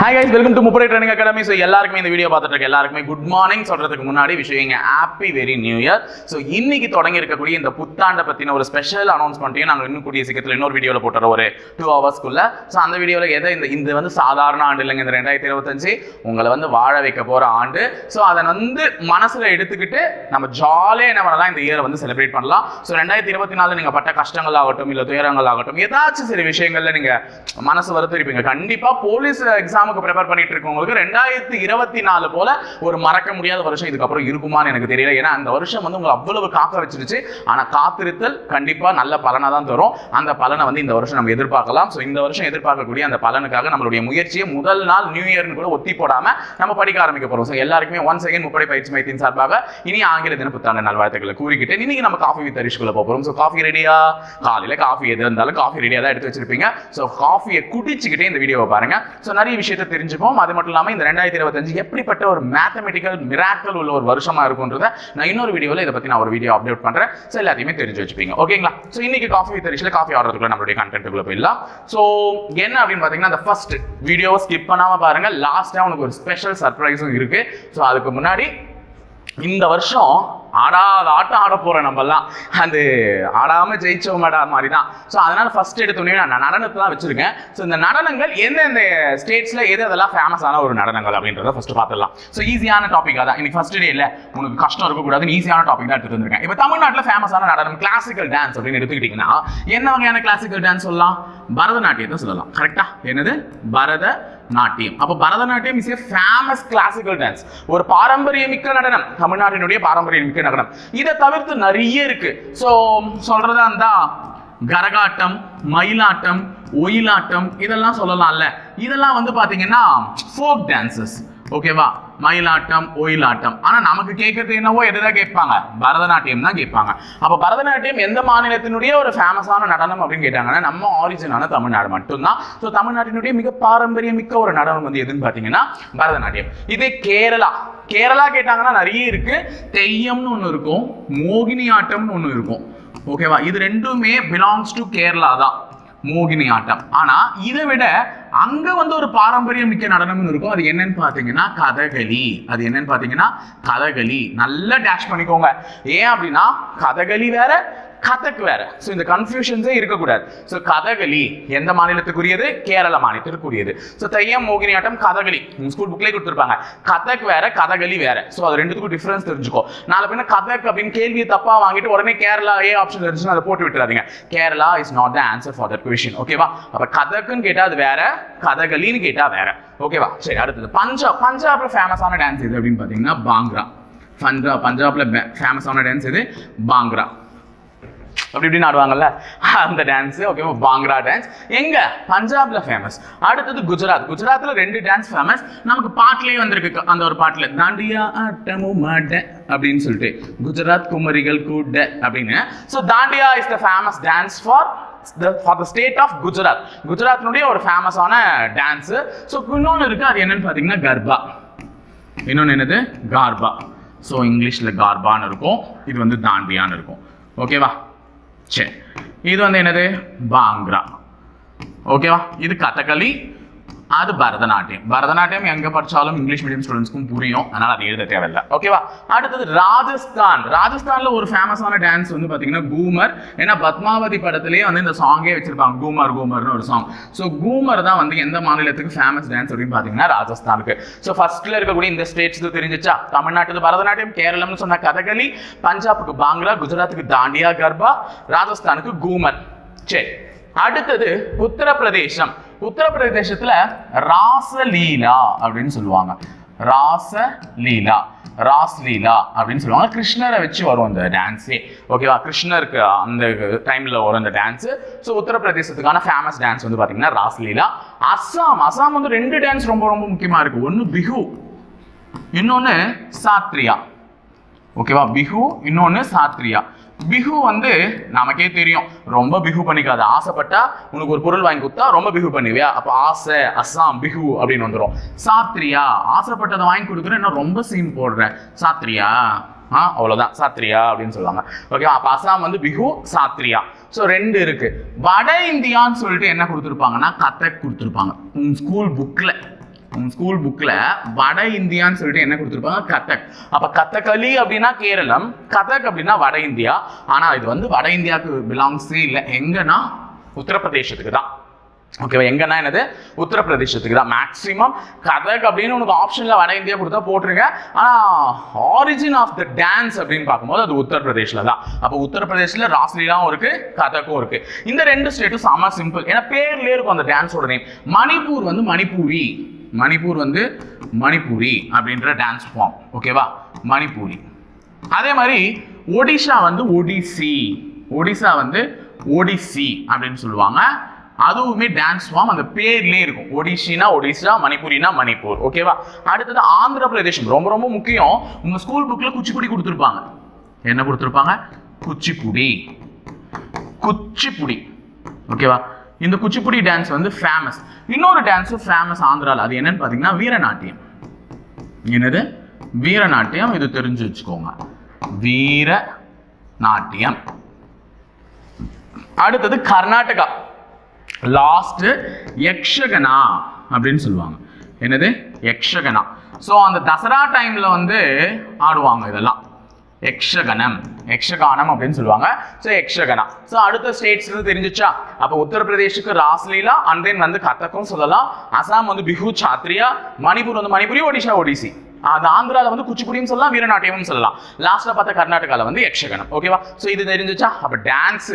Hi guys welcome to முப்படை training academy so எல்லாருக்குமே இந்த வீடியோ பார்த்துட்டு இருக்க எல்லாருக்குமே குட் மார்னிங் சொல்றதுக்கு முன்னாடி விஷயங்க. Happy very new year so இன்னைக்கு தொடங்கி இருக்கக்கூடிய இந்த புத்தாண்டை பற்றின ஒரு ஸ்பெஷல் அனௌன்ஸ்மெண்ட்டையும் நாங்கள் இன்னும் கூடிய சீக்கிரத்தில் இன்னொரு வீடியோவில் போட்டுறோம். ஒரு டூ ஹவர்ஸ்க்குள்ள ஸோ அந்த வீடியோவில் எதை இந்த இந்த வந்து சாதாரண ஆண்டு இல்லைங்க. இந்த ரெண்டாயிரத்தி இருபத்தஞ்சு உங்களை வந்து வாழ வைக்க போகிற ஆண்டு. ஸோ அதை வந்து மனசில் எடுத்துக்கிட்டு நம்ம ஜாலியாக என்ன பண்ணலாம்? இந்த இயரை வந்து செலிப்ரேட் பண்ணலாம். ஸோ ரெண்டாயிரத்தி இருபத்தி நாலு நீங்கள் பட்ட கஷ்டங்கள் ஆகட்டும் இல்லை துயரங்கள் ஆகட்டும் ஏதாச்சும் சில விஷயங்களில் நீங்கள் மனசு வருத்திருப்பீங்க கண்டிப்பாக போலீஸ் எக்ஸாம் எக்ஸாமுக்கு ப்ரிப்பேர் பண்ணிட்டு இருக்கவங்களுக்கு ரெண்டாயிரத்தி இருபத்தி நாலு போல ஒரு மறக்க முடியாத வருஷம் இதுக்கப்புறம் இருக்குமான்னு எனக்கு தெரியல. ஏன்னா அந்த வருஷம் வந்து உங்களை அவ்வளவு காக்க வச்சிருச்சு. ஆனா காத்திருத்தல் கண்டிப்பா நல்ல பலனை தான் தரும். அந்த பலனை வந்து இந்த வருஷம் நம்ம எதிர்பார்க்கலாம். ஸோ இந்த வருஷம் எதிர்பார்க்கக்கூடிய அந்த பலனுக்காக நம்மளுடைய முயற்சியை முதல் நாள் நியூ இயர்னு கூட ஒத்தி போடாம நம்ம படிக்க ஆரம்பிக்க போறோம். ஸோ எல்லாருக்குமே ஒன் செகண்ட் முப்படை பயிற்சி மையத்தின் சார்பாக இனி ஆங்கில தின புத்தாண்டு நல்வாழ்த்துக்களை கூறிக்கிட்டு இன்னைக்கு நம்ம காஃபி வித் அரிஷ்குள்ள போகிறோம் ஸோ காஃபி ரெடியா காலையில காஃபி எது இருந்தாலும் காஃபி ரெடியாக தான் எடுத்து வச்சிருப்பீங்க. ஸோ காஃபியை குடிச்சுக்கிட்டே இந்த வீடியோவை பாருங்க. ஸோ நிறைய விஷயத்தை தெரிஞ்சுப்போம். அது மட்டும் இல்லாமல் இந்த ரெண்டாயிரத்தி இருபத்தஞ்சு எப்படிப்பட்ட ஒரு மேத்தமெட்டிக்கல் மிராக்கல் உள்ள ஒரு வருஷமா இருக்குன்றத நான் இன்னொரு வீடியோவில் இதை பற்றி நான் ஒரு வீடியோ அப்டேட் பண்ணுறேன் ஸோ எல்லாத்தையுமே தெரிஞ்சு வச்சுப்பீங்க. ஓகேங்களா? ஸோ இன்னைக்கு காஃபி வித் ரிஷில் காஃபி ஆர்டருக்குள்ள நம்மளுடைய கண்டென்ட்டுக்குள்ள போயிடலாம். ஸோ என்ன அப்படின்னு பார்த்தீங்கன்னா அந்த ஃபர்ஸ்ட் வீடியோவை ஸ்கிப் பண்ணாமல் பாருங்க. லாஸ்ட்டாக உனக்கு ஒரு ஸ்பெஷல் சர்ப்ரைஸும் இருக்கு. ஸோ அதுக்கு முன்னாடி இந்த வருஷம் ஆடாத ஆட்டம் ஆட போறோம் நம்மலாம் அந்த ஆடாம ஜெயிச்சவங்கடா மாதிரி தான் ஸோ அதனால ஃபஸ்ட் எடுத்தோடனே நான் நடனத்தை தான் வச்சிருக்கேன். ஸோ இந்த நடனங்கள் எந்தெந்த ஸ்டேட்ஸ்ல எது அதெல்லாம் ஃபேமஸான ஒரு நடனங்கள் அப்படின்றத ஃபஸ்ட்டு பார்த்துடலாம் ஸோ ஈஸியான டாப்பிக்காக தான் இன்னைக்கு ஃபர்ஸ்ட் டே இல்லை. உனக்கு கஷ்டம் இருக்கக்கூடாதுன்னு ஈஸியான டாபிக் தான் எடுத்துகிட்டு வந்திருக்கேன். இப்போ தமிழ்நாட்டில் ஃபேமஸான நடனம் கிளாசிக்கல் டான்ஸ் அப்படின்னு எடுத்துக்கிட்டிங்கன்னா என்ன வகையான கிளாசிக்கல் டான்ஸ் சொல்லலாம்? பரதநாட்டியத்தை சொல்லலாம். கரெக்டா என்னது? பரத நாட்டியம் அப்போ Bharatanatyam is a famous classical dance ஒரு பாரம்பரியமிக்க நடனம். தமிழ்நாட்டினுடைய பாரம்பரியமிக்க நடனம் இதை தவிர்த்து நிறைய இருக்கு. ஸோ சொல்றதா இருந்தா கரகாட்டம் மயிலாட்டம் ஒயிலாட்டம் இதெல்லாம் சொல்லலாம்ல. இதெல்லாம் வந்து பாத்தீங்கன்னா ஃபோக் டான்சஸ் ஓகேவா மயிலாட்டம் ஒயிலாட்டம். ஆனா நமக்கு கேட்கறது என்னவோ எதுதான் கேட்பாங்க? பரதநாட்டியம் தான் கேட்பாங்க. அப்ப பரதநாட்டியம் எந்த மாநிலத்தினுடைய ஒரு ஃபேமஸான நடனம் அப்படின்னு கேட்டாங்கன்னா நம்ம ஆரிஜினான தமிழ்நாடு மட்டும்தான். ஸோ தமிழ்நாட்டினுடைய மிக பாரம்பரியமிக்க ஒரு நடனம் வந்து எதுன்னு பார்த்தீங்கன்னா பரதநாட்டியம். இதே கேரளா. கேரளா கேட்டாங்கன்னா நிறைய இருக்கு. தெய்யம்னு ஒன்று இருக்கும். மோகினி ஆட்டம்னு ஒன்று இருக்கும். ஓகேவா இது ரெண்டுமே பிலாங்ஸ் டு கேரளா தான். மோகினி ஆட்டம். ஆனா இதை விட அங்க வந்து ஒரு பாரம்பரியம் மிக்க நடனம்னு இருக்கும். அது என்னன்னு பாத்தீங்கன்னா கதகளி. அது என்னன்னு பாத்தீங்கன்னா கதகளி. நல்லா டேஷ் பண்ணிக்கோங்க. ஏன் அப்படின்னா கதகளி வேற கதக் வேற. ஸோ இந்த கன்ஃபியூஷன்ஸே இருக்கக்கூடாது. ஸோ கதகளி எந்த மாநிலத்துக்குரியது? கேரள மாநிலத்திற்குரியது. ஸோ தையம் மோகினியாட்டம் கதகளி. ஸ்கூல் புக்லேயே கொடுத்துருப்பாங்க. கதக் வேற கதகளி வேற. ஸோ அது ரெண்டுத்துக்கும் டிஃபரன்ஸ் தெரிஞ்சுக்கோ. நாலு பின்ன கதக் அப்படின்னு கேள்வியை தப்பா வாங்கிட்டு உடனே கேரளா ஏ ஆப்ஷன் இருந்துச்சுன்னா அதை போட்டு விட்டுறாதீங்க. Kerala is not the answer for that question ஓகேவா அப்போ கதக்குன்னு கேட்டால் அது வேற கதகளின்னு கேட்டா வேற. ஓகேவா சரி அடுத்தது. பஞ்சாப். பஞ்சாப்ல ஃபேமஸான டான்ஸ் எது அப்படின்னு பார்த்தீங்கன்னா பாங்க்ரா. பஞ்சாப் பஞ்சாப்ல ஃபேமஸான டான்ஸ் எது? பாங்க்ரா. அப்படி இப்படின்னு ஆடுவாங்கல்ல? அந்த டான்ஸ் ஓகேவா பாங்க்ரா டான்ஸ் எங்க? பஞ்சாப்ல ஃபேமஸ் அடுத்தது குஜராத். குஜராத்ல ரெண்டு டான்ஸ் ஃபேமஸ் நமக்கு பாட்டுலயே வந்திருக்கு. அந்த ஒரு பாட்டுல தாண்டியா ஆட்டமும் மாட்ட அப்படின்னு சொல்லிட்டு குஜராத் குமரிகள் கூட அப்படின்னு. So Dandiya is the famous dance for for the state of Gujarat குஜராத்னுடைய ஒரு ஃபேமஸான டான்ஸு ஸோ இன்னொன்று இருக்குது அது என்னன்னு பார்த்தீங்கன்னா கர்பா இன்னொன்று என்னது? கார்பா ஸோ இங்கிலீஷில் கார்பான்னு இருக்கும். இது வந்து தாண்டியான்னு இருக்கும். ஓகேவா சரி இது வந்து என்னது? பாங்க்ரா. ஓகேவா இது கதகளி. அது பரதநாட்டியம். பரதநாட்டியம் எங்க படிச்சாலும் இங்கிலீஷ் மீடியம் ஸ்டூடெண்ட்ஸ்க்கும் புரியும். அதனால அது எழுத தேவையில்லை. ஓகேவா அடுத்தது ராஜஸ்தான். ராஜஸ்தான்ல ஒரு ஃபேமஸான டான்ஸ் வந்து பாத்தீங்கன்னா கூமர். ஏன்னா பத்மாவதி படத்திலேயே வந்து இந்த சாங்கே வச்சிருப்பாங்க. கூமர் கூமர்னு ஒரு சாங் ஸோ கூமர் தான் வந்து எந்த மாநிலத்துக்கு ஃபேமஸ் டான்ஸ் அப்படின்னு பாத்தீங்கன்னா ராஜஸ்தானுக்கு. ஸோ ஃபர்ஸ்ட்ல இருக்கக்கூடிய இந்த ஸ்டேட்ஸ் தெரிஞ்சிச்சா? தமிழ்நாட்டுக்கு பரதநாட்டியம் கேரளம்னு சொன்ன கதகளி பஞ்சாபுக்கு பாங்க்லா குஜராத்துக்கு தாண்டியா கர்பா ராஜஸ்தானுக்கு கூமர். சரி. அடுத்தது உத்தரப்பிரதேசம். உத்தரப்பிரதேசத்துல ராசலீலா அப்படின்னு சொல்லுவாங்க. ராசலீலா ராஸ்லீலா அப்படின்னு சொல்லுவாங்க. கிருஷ்ணரை வச்சு வரும் அந்த டான்ஸே ஓகேவா கிருஷ்ணருக்கு அந்த டைம்ல வரும் அந்த டான்ஸ் ஸோ உத்தரப்பிரதேசத்துக்கான ஃபேமஸ் டான்ஸ் வந்து பாத்தீங்கன்னா ராஸ்லீலா அஸ்ஸாம். அஸ்ஸாம் வந்து ரெண்டு டான்ஸ் ரொம்ப ரொம்ப முக்கியமா இருக்கு. ஒன்று பிஹு இன்னொன்று சாத்ரியா. ஓகேவா பிஹு இன்னொன்று சாத்ரியா. பிஹு வந்து நமக்கே தெரியும். ரொம்ப பிஹு பண்ணிக்காத. ஆசைப்பட்டா உனக்கு ஒரு பொருள் வாங்கி கொடுத்தா ரொம்ப பிஹு பண்ணுவியா? அப்போ ஆசை அஸ்ஸாம் பிஹு அப்படின்னு வந்துடும் சாத்ரியா ஆசைப்பட்டதை வாங்கி கொடுக்குறேன் இன்னும் ரொம்ப சீன் போடுறேன். சாத்ரியா ஆ அவ்வளோதான் சாத்ரியா அப்படின்னு சொல்லுவாங்க. ஓகே அப்போ அஸ்ஸாம் வந்து பிஹு சாத்ரியா ஸோ ரெண்டு இருக்கு. வட இந்தியான்னு சொல்லிட்டு என்ன கொடுத்துருப்பாங்கன்னா கதை கொடுத்துருப்பாங்க. ஸ்கூல் புக்கில் ஸ்கூல் புக்கில் வட இந்தியான்னு சொல்லிட்டு என்ன கொடுத்துருப்பாங்க? கதக். அப்போ கதகளி அப்படின்னா கேரளம் கதக் அப்படின்னா வட இந்தியா. ஆனால் இது வந்து வட இந்தியாவுக்கு பிலாங்ஸே இல்லை. எங்கன்னா? உத்தரப்பிரதேசத்துக்கு தான். ஓகேவா எங்கன்னா என்னது? உத்தரப்பிரதேசத்துக்கு தான். மேக்ஸிமம் கதக் அப்படின்னு உனக்கு ஆப்ஷனில் வட இந்தியா கொடுத்தா போட்டுருங்க. ஆனால் ஆரிஜின் ஆஃப் த டான்ஸ் அப்படின்னு பார்க்கும்போது அது உத்தரப்பிரதேஷ்ல தான். அப்போ உத்தரப்பிரதேஷ்ல ராஸ்லீலாவும் இருக்குது கதக்கும் இருக்குது இந்த ரெண்டு ஸ்டேட்டும் செம சிம்பிள் ஏன்னா பேர்லேயே இருக்கும் அந்த டான்ஸோட நேம் மணிப்பூர் வந்து மணிப்பூரி. மணிப்பூர் வந்து மணிப்பூரி அப்படின்ற டான்ஸ் ஃபார்ம் ஓகேவா மணிப்பூரி. அதே மாதிரி ஒடிஷா வந்து ஒடிசி. ஒடிசா வந்து ஒடிசி அப்படின்னு சொல்லுவாங்க. அதுவுமே டான்ஸ் ஃபார்ம் அந்த பேர்லேயே இருக்கும். ஒடிஷினா ஒடிசா மணிப்பூரினா மணிப்பூர். ஓகேவா அடுத்தது ஆந்திர பிரதேசம். ரொம்ப ரொம்ப முக்கியம். உங்கள் ஸ்கூல் புக்கில் குச்சிப்புடி கொடுத்துருப்பாங்க. என்ன கொடுத்துருப்பாங்க? குச்சிப்புடி. குச்சிப்புடி. ஓகேவா இந்த குச்சிப்புடி டான்ஸ் வந்து ஃபேமஸ் இன்னொரு டான்ஸு ஃபேமஸ் ஆந்திராவில் அது என்னன்னு பார்த்தீங்கன்னா வீரநாட்டியம். என்னது? வீரநாட்டியம். இது தெரிஞ்சு வச்சுக்கோங்க. வீர நாட்டியம் அடுத்தது கர்நாடகா. லாஸ்ட் யக்ஷகனா அப்படின்னு சொல்லுவாங்க. என்னது? யக்ஷகனா. ஸோ அந்த தசரா டைம்ல வந்து ஆடுவாங்க இதெல்லாம். யக்ஷகனம் யக்ஷகானம் அப்படின்னு சொல்லுவாங்க. ஸோ யக்ஷகனா ஸோ அடுத்த ஸ்டேட்ஸ் தெரிஞ்சுச்சா? அப்போ உத்தரப்பிரதேஷுக்கு ராஸ்லீலா அண்ட் தென் வந்து கத்தக்கும் சொல்லலாம். அசாம் வந்து பிஹு சாத்ரியா மணிப்பூர் வந்து மணிபுரி ஒடிஷா ஒடிசி. அது ஆந்திரால வந்து குச்சிப்புடியும் சொல்லலாம் வீரநாட்டியமும் சொல்லலாம். லாஸ்ட்ல பார்த்த கர்நாடகால வந்து யக்ஷகணம் ஓகேவா ஸோ இது தெரிஞ்சுச்சா? அப்போ டான்ஸ்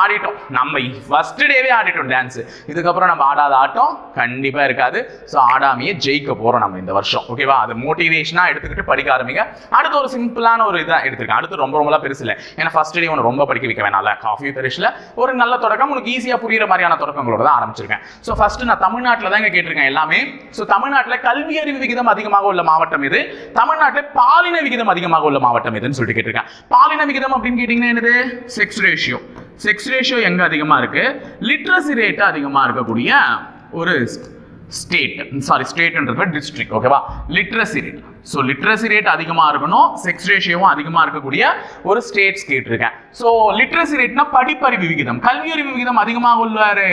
ஆடிட்டோம். நம்ம ஃபர்ஸ்ட் டேவே ஆடிட்டோம் டான்ஸ் இதுக்கப்புறம் நம்ம ஆடாத ஆட்டம் கண்டிப்பா இருக்காது. ஸோ ஆடாமையே ஜெயிக்க போறோம் நம்ம இந்த வருஷம் ஓகேவா அது மோட்டிவேஷனா எடுத்துக்கிட்டு படிக்க ஆரம்பிங்க. அடுத்து ஒரு சிம்பிளான ஒரு இதாக எடுத்துருக்கேன். அடுத்து ரொம்ப ரொம்ப பெருசு இல்லை. ஏன்னா ஃபர்ஸ்ட் டே உனக்கு ரொம்ப படிக்க வைக்க வேணாம்ல. காஃபி தரிசில் ஒரு நல்ல தொடக்கம் உனக்கு ஈஸியாக புரியுற மாதிரியான தொடக்கங்களோட தான் ஆரம்பிச்சிருக்கேன். ஸோ ஃபர்ஸ்ட் நான் தமிழ்நாட்டில் தான் கேட்டிருக்கேன் எல்லாமே. ஸோ தமிழ்நாட்டில் கல்வி அறிவு விகிதம் அதிகமாக உள்ள மாவட்டம் இது தமிழ்நாட்டில் பாலின விகிதம் அதிகமாக உள்ள மாவட்டம் எதுன்னு சொல்லிட்டு கேட்டிருக்கேன். பாலின விகிதம் அப்படின்னு கேட்டிங்கன்னா என்னது? செக்ஸ் ரேஷியோ செக்ஸ் ரேஷியோ எங்க அதிகமா இருக்கு? லிட்ரஸி ரேட் அதிகமா இருக்கக்கூடிய ஒரு ஸ்டேட் சாரி ஸ்டேட்ன்றது டிஸ்ட்ரிக்ட் ஓகேவா literacy rate so literacy rate அதிகமாக இருக்கணும் செக்ஸ் ரேஷியோவும் அதிகமாக இருக்கக்கூடிய ஒரு ஸ்டேட்ஸ் கேட்டிருக்கேன். ஸோ லிட்ரஸி ரேட்னா படிப்பறிவு விகிதம். கல்வியறிவு விகிதம் அதிகமாக உள்ளாரு.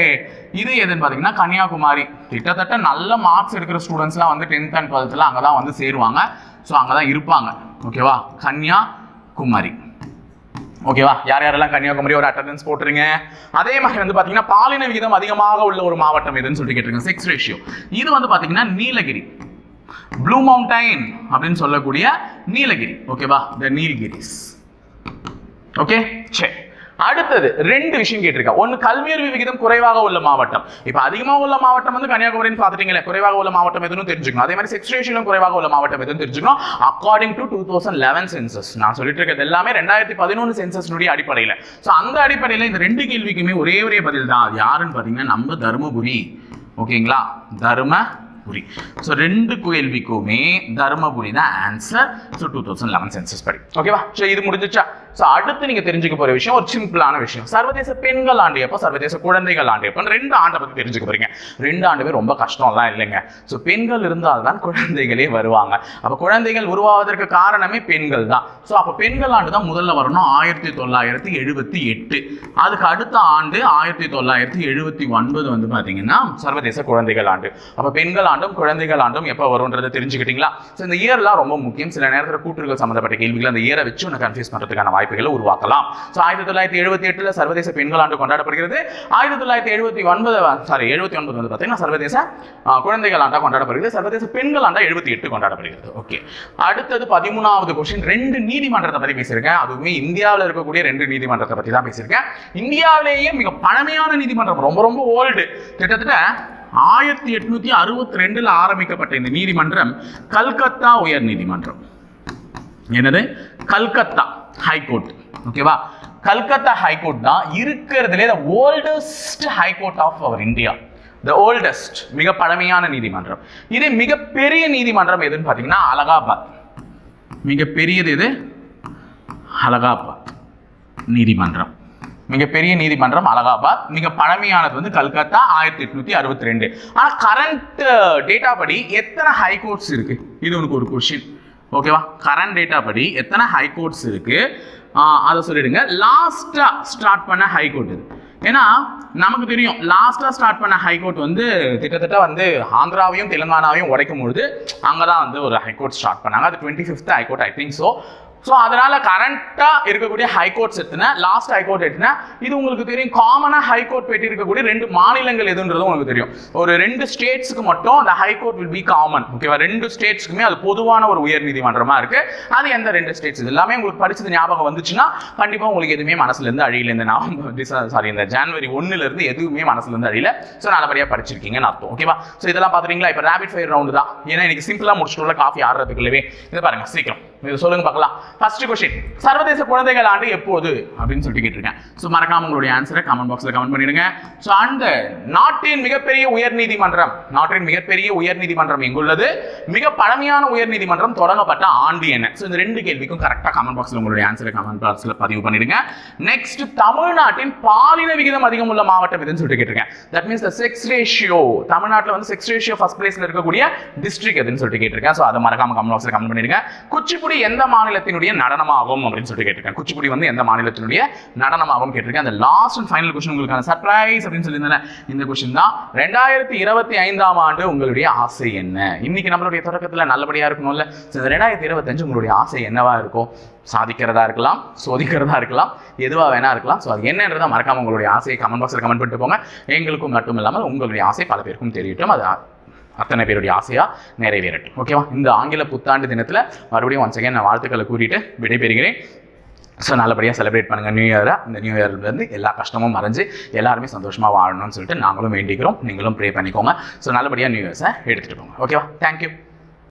இது எதுன்னு பார்த்தீங்கன்னா கன்னியாகுமரி. கிட்டத்தட்ட நல்ல மார்க்ஸ் எடுக்கிற ஸ்டூடெண்ட்ஸ்லாம் வந்து டென்த் அண்ட் டுவெல்த்தில் அங்கே தான் வந்து சேருவாங்க. ஸோ அங்கே தான் இருப்பாங்க ஓகேவா கன்னியாகுமரி. ஓகேவா யார் யாரெல்லாம் கன்னியாகுமரி ஒரு அட்டண்டன்ஸ் போட்டுருங்க? அதே மாதிரி வந்து பார்த்தீங்கன்னா பாலின விகிதம் அதிகமாக உள்ள ஒரு மாவட்டம் எதுன்னு சொல்லிட்டு கேட்டிருக்கேன் செக்ஸ் ரேஷியோ இது வந்து பார்த்தீங்கன்னா நீலகிரி. ப்ளூ மவுண்டைன் அப்படின்னு சொல்லக்கூடிய நீலகிரி. ஓகேவா த நீல்கிரிஸ் ஓகே சரி அடுத்தது ரெண்டு விஷயம் கேட்டிருக்கேன் ஒன்று கல்வியறிவு விகிதம் குறைவாக உள்ள மாவட்டம். இப்போ அதிகமாக உள்ள மாவட்டம் வந்து கன்னியாகுமரின்னு பார்த்துட்டீங்களே குறைவாக உள்ள மாவட்டம் எதுன்னு தெரிஞ்சுக்கணும். அதே மாதிரி செக்ஸ்ரேஷனும் குறைவாக உள்ள மாவட்டம் எதுன்னு தெரிஞ்சுக்கணும். According to two thousand eleven census நான் சொல்லிட்டு இருக்கிறது எல்லாமே ரெண்டாயிரத்தி பதினொன்று சென்சஸ்னுடைய அடிப்படையில். ஸோ அந்த அடிப்படையில் இந்த ரெண்டு கேள்விக்குமே ஒரே ஒரே பதில் தான். அது யாருன்னு பார்த்தீங்கன்னா நம்ம தருமபுரி. ஓகேங்களா? தருமபுரி. ஸோ ரெண்டு கேள்விக்குமே தருமபுரி தான் answer so two thousand eleven census படி. ஓகேவா ஸோ இது முடிஞ்சிச்சா? ஸோ அடுத்து நீங்க தெரிஞ்சுக்க போற விஷயம் ஒரு சிம்பிளான விஷயம். சர்வதேச பெண்கள் ஆண்டு எப்போ சர்வதேச குழந்தைகள் ஆண்டு எப்போ ரெண்டு ஆண்டை பத்தி தெரிஞ்சுக்க போறீங்க. ரெண்டு ஆண்டுமே ரொம்ப கஷ்டம்லாம் இல்லைங்க. ஸோ பெண்கள் இருந்தால் தான் குழந்தைகளே வருவாங்க. அப்போ குழந்தைகள் உருவாவதற்கு காரணமே பெண்கள் தான். ஸோ அப்போ பெண்கள் ஆண்டு தான் முதல்ல வரணும் ஆயிரத்தி தொள்ளாயிரத்தி எழுபத்தி எட்டு. அதுக்கு அடுத்த ஆண்டு ஆயிரத்தி தொள்ளாயிரத்தி எழுபத்தி ஒன்பது வந்து பார்த்தீங்கன்னா சர்வதேச குழந்தைகள் ஆண்டு. அப்போ பெண்கள் ஆண்டும் குழந்தைகள் ஆண்டும் எப்போ வரும்ன்றதை தெரிஞ்சுக்கிட்டீங்களா? ஸோ இந்த இயர்லாம் ரொம்ப முக்கியம். சில நேரத்தில் கூட்டுகள் சம்மந்தப்பட்ட கேள்விகள் அந்த இயரை வச்சு உன்னை கன்ஃபியூஸ் பண்ணுறதுக்கான வாய்ப்புகளை உருவாக்கலாம். ஸோ ஆயிரத்தி தொள்ளாயிரத்தி எழுபத்தி எட்டுல சர்வதேச பெண்கள் ஆண்டு கொண்டாடப்படுகிறது. ஆயிரத்தி தொள்ளாயிரத்தி எழுபத்தி ஒன்பது சாரி எழுபத்தி ஒன்பது வந்து பார்த்தீங்கன்னா சர்வதேச குழந்தைகள் ஆண்டா கொண்டாடப்படுகிறது. சர்வதேச பெண்கள் ஆண்டா எழுபத்தி எட்டு கொண்டாடப்படுகிறது. ஓகே அடுத்தது பதிமூணாவது கொஸ்டின் ரெண்டு நீதிமன்றத்தை பத்தி பேசியிருக்கேன். அதுவுமே இந்தியாவில் இருக்கக்கூடிய ரெண்டு நீதிமன்றத்தை பற்றி தான் பேசியிருக்கேன். இந்தியாவிலேயே மிக பழமையான நீதிமன்றம் ரொம்ப ரொம்ப ஓல்டு கிட்டத்தட்ட ஆயிரத்தி எட்நூத்தி அறுபத்தி ரெண்டுல ஆரம்பிக்கப்பட்ட இந்த நீதிமன்றம் கல்கத்தா உயர் நீதிமன்றம் என்னது? கல்கத்தா. ஹைகோர்ட் ஓகேவா கல்கத்தா ஹைகோர்ட் தான் இருக்கிறதுலே the oldest high court of our India the oldest மிக பழமையான நீதிமன்றம். இது மிகப்பெரிய நீதிமன்றம் எதுன்னு பார்த்தீங்கன்னா அலகாபாத். மிகப்பெரியது எது? அலகாபாத் நீதிமன்றம். மிகப்பெரிய நீதிமன்றம் அலகாபாத். மிக பழமையானது வந்து கல்கத்தா ஆயிரத்தி எட்நூத்தி அறுபத்தி ரெண்டு. ஆனால் கரண்ட் டேட்டா படி எத்தனை ஹைகோர்ட்ஸ் இருக்கு? இது உனக்கு ஒரு கொஸ்டின் ஓகேவா? கரண்ட் டேட்டா படி எத்தனை ஹைகோர்ட்ஸ் இருக்கு? இருக்குது அதை சொல்லிடுங்க. லாஸ்ட்டாக ஸ்டார்ட் பண்ண ஹைகோர்ட் இது. ஏன்னா நமக்கு தெரியும் லாஸ்ட்டாக ஸ்டார்ட் பண்ண ஹைகோர்ட் வந்து கிட்டத்தட்ட வந்து ஆந்திராவையும் தெலுங்கானாவையும் உடைக்கும் பொழுது அங்கே தான் வந்து ஒரு ஹைகோர்ட் ஸ்டார்ட் பண்ணாங்க. அது twenty fifth high court I think so so அதனால கரண்ட்டாக இருக்கக்கூடிய ஹைகோர்ட்ஸ் எடுத்துனா லாஸ்ட் ஹைகோர்ட் எடுத்துனா இது உங்களுக்கு தெரியும். காமனாக ஹைகோர்ட் பெட்டி இருக்கக்கூடிய ரெண்டு மாநிலங்கள் எதுன்றதும் உங்களுக்கு தெரியும். ஒரு ரெண்டு ஸ்டேட்ஸ்க்கு மட்டும் அந்த ஹைகோர்ட் வில் பி காமன் ஓகேவா ரெண்டு ஸ்டேட்ஸ்க்குமே அது பொதுவான ஒரு உயர் நீதிமன்றமா இருக்கு. அது எந்த ரெண்டு ஸ்டேட்ஸ் இது எல்லாமே உங்களுக்கு படிச்சது ஞாபகம் வந்துச்சுன்னா கண்டிப்பா உங்களுக்கு எதுவுமே மனசுல இருந்து அழியல. இந்த நவம்பர் சாரி uh, இந்த ஜான்வரி ஒன்னுல இருந்து எதுவுமே மனசுல இருந்து ஸோ நல்லபடியா படிச்சிருக்கீங்கன்னு அர்த்தம். ஓகேவா ஸோ இதெல்லாம் பாத்துறீங்களா இப்போ ரேபிட் ஃபயர் ரவுண்டு தான். ஏன்னா எனக்கு சிம்பிளா முடிச்சுட்டு காஃபி ஆடுறதுக்குள்ளவே. இதை பாருங்க சீக்கிரம். இது சொல்லுங்க பார்க்கலாம். ஃபர்ஸ்ட் கொஸ்டின் சர்வதேச குழந்தைகள் ஆண்டு எப்போது? அப்படின்னு சொல்லிட்டு கேட்டிருக்கேன். ஸோ மறக்காம உங்களுடைய ஆன்சரை கமெண்ட் பாக்ஸில் கமெண்ட் பண்ணிடுங்க. ஸோ அந்த நாட்டின் மிகப்பெரிய உயர் நீதிமன்றம் நாட்டின் மிகப்பெரிய உயர் நீதிமன்றம் எங்குள்ளது மிக பழமையான உயர் நீதிமன்றம் தொடங்கப்பட்ட ஆண்டு என்ன? ஸோ இந்த ரெண்டு கேள்விக்கும் கரெக்டாக கமெண்ட் பாக்ஸ்ல உங்களுடைய ஆன்சரை கமெண்ட் பாக்ஸில் பதிவு பண்ணிடுங்க. நெக்ஸ்ட் தமிழ்நாட்டின் பாலின விகிதம் அதிகம் உள்ள மாவட்டம் எதுன்னு சொல்லிட்டு கேட்டிருக்கேன். That means the sex ratio தமிழ்நாட்டில் வந்து செக்ஸ் ரேஷியோ ஃபர்ஸ்ட் பிளேஸ்ல இருக்கக்கூடிய டிஸ்ட்ரிக்ட் எதுன்னு சொல்லிட்டு கேட்டிருக்கேன். ஸோ அதை மறக்காம கமெண்ட் பாக்ஸில் கமெண்ட் பண்ணிடுங்க. குச்சிப்புடி எந்த மாநிலத்தினுடைய நடனமாகும் அப்படின்னு சொல்லிட்டு கேட்டிருக்கேன் குச்சிப்புடி வந்து எந்த மாநிலத்தினுடைய நடனமாகும் கேட்டிருக்கேன் அந்த லாஸ்ட் அண்ட் ஃபைனல் கொஸ்டின் உங்களுக்கான சர்ப்ரைஸ் அப்படின்னு சொல்லியிருந்தேன். இந்த கொஸ்டின் தான். ரெண்டாயிரத்தி இருபத்தி ஐந்தாம் ஆண்டு உங்களுடைய ஆசை என்ன? இன்னைக்கு நம்மளுடைய தொடக்கத்தில் நல்லபடியாக இருக்கணும்ல. ரெண்டாயிரத்தி இருபத்தஞ்சு உங்களுடைய ஆசை என்னவா இருக்கும்? சாதிக்கிறதா இருக்கலாம் சோதிக்கிறதா இருக்கலாம் எதுவாக வேணா இருக்கலாம். ஸோ அது என்னன்றதை மறக்காம உங்களுடைய ஆசையை கமெண்ட் பாக்ஸில் கமெண்ட் பண்ணிட்டு போங்க. எங்களுக்கும் மட்டும் இல்லாமல் உங்களுடைய ஆசை பல பேருக்கும் தெரியட்டும். அது அத்தனை பேருடைய ஆசையாக நிறைவேறட்டும். ஓகேவா இந்த ஆங்கில புத்தாண்டு தினத்தில் மறுபடியும் ஒன்ஸ் அகைன் நான் வாழ்த்துக்களை கூறிட்டு விடைபெறுகிறேன். ஸோ நல்லபடியாக செலிப்ரேட் பண்ணுங்கள் நியூ இயரை இந்த நியூ இயர்லேருந்து எல்லா கஷ்டமும் மறைஞ்சு எல்லாருமே சந்தோஷமாக வாழணும்னு சொல்லிட்டு நாங்களும் வேண்டிக்கிறோம். நீங்களும் ப்ரே பண்ணிக்கோங்க. ஸோ நல்லபடியாக நியூ இயர்ஸை எடுத்துகிட்டு போங்க. ஓகேவா தேங்க்யூ